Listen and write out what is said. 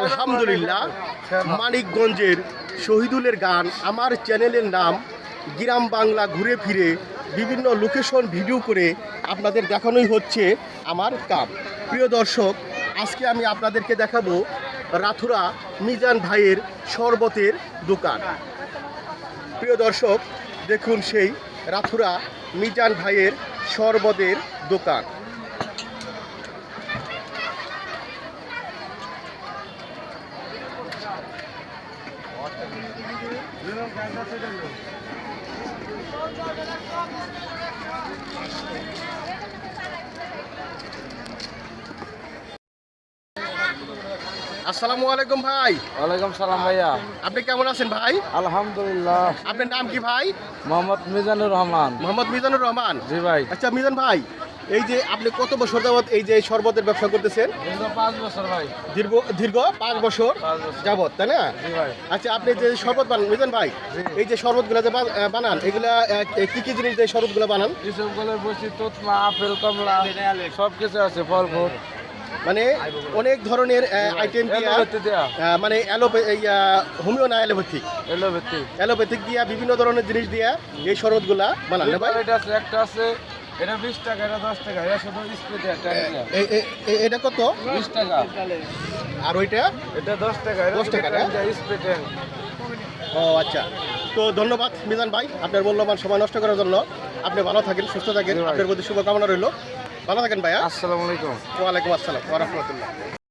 আলহামদুলিল্লাহ, মানিকগঞ্জের শহীদুলের গান, আমার চ্যানেলের নাম গ্রাম বাংলা ঘুরে ফিরে, বিভিন্ন লোকেশন ভিডিও করে আপনাদের দেখানোই হচ্ছে আমার কাম। প্রিয় দর্শক, আজকে আমি আপনাদেরকে দেখাবো রাথুরা মিজান ভাইয়ের শরবতের দোকান। প্রিয় দর্শক, দেখুন সেই রাথুরা মিজান ভাইয়ের শরবতের দোকান। আসসালামু আলাইকুম ভাই। ওয়ালাইকুম সালাম ভাইয়া। আপনি কেমন আছেন ভাই? আলহামদুলিল্লাহ। আপনার নাম কি ভাই? মোহাম্মদ মিজানুর রহমান। মোহাম্মদ মিজানুর রহমান। জি ভাই। আচ্ছা মিজান ভাই এই যে আপনি কত বছর যাবত এই যে শরবতের ব্যবসা করতেছেন? দীর্ঘ পাঁচ বছর দীর্ঘ পাঁচ বছর যাবত তাই না? আচ্ছা আপনি যে শরবত বানান মিজান ভাই? এই যে শরবতগুলো যে বানান এগুলা কি কি জিনিস দিয়ে শরবতগুলো বানান? ইসবগুলোর বসি তুতমা আপেল কমলা সব কিছু আছে ফল ফ্রুট মানে অনেক ধরনের আইটেম দিয়া মানে হোমিও না অ্যালোপ্যাথিক এলোভেতি অ্যালোপ্যাথিক দিয়া বিভিন্ন ধরনের জিনিস দিয়া এই শরবতগুলা বানান ভাই? এটা আছে একটা আছে এটা বিশ টাকা এটা দশ টাকা এটা শুধু স্প্রে দেয়া এ- এ- এ- এটা কত? বিশ টাকা। আর ওইটা? এটা দশ টাকা 10 টাকা না? স্প্রে ট্যাঙ্ক ও আচ্ছা। তো ধন্যবাদ মিজান ভাই আপনার মূল্যবান সময় নষ্ট করার জন্য। আপনি ভালো থাকেন সুস্থ থাকেন। আপনার প্রতি শুভকামনা রইল। ভালো থাকেন ভাইয়া। আসসালামু আলাইকুম। ওয়ালাইকুম আসসালাম ওরহমতুল্লাহ